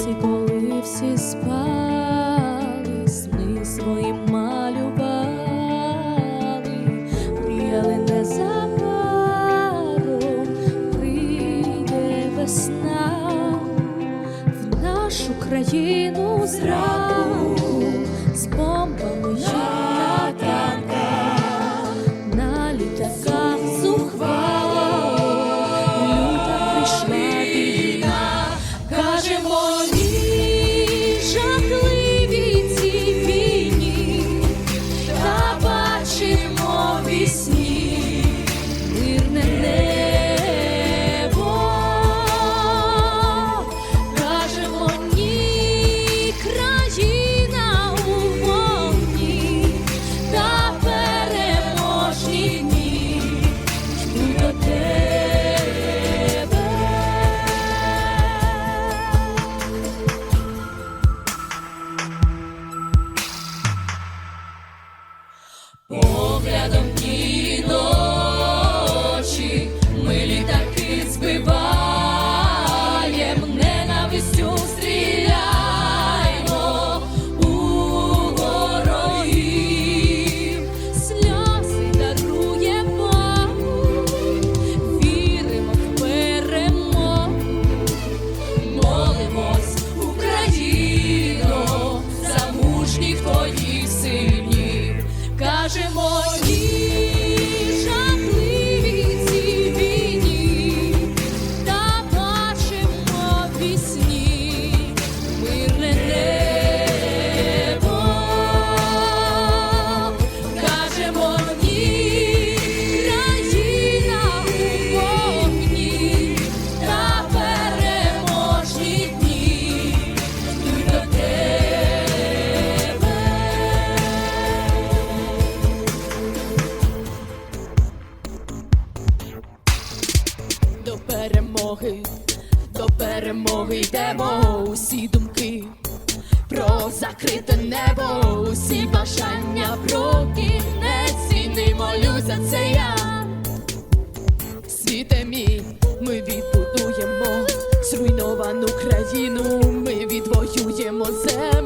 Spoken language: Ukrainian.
Вранці, коли всі спали, сни свої малювали, мріяли незабаром, прийде весна в нашу країну зранку Поглядом 是魔 перемоги, до перемоги йдемо. Усі думки про закрите небо, усі бажання про кінець і не молюся, це я. Світе мій, ми відбудуємо зруйновану країну, ми відвоюємо землю,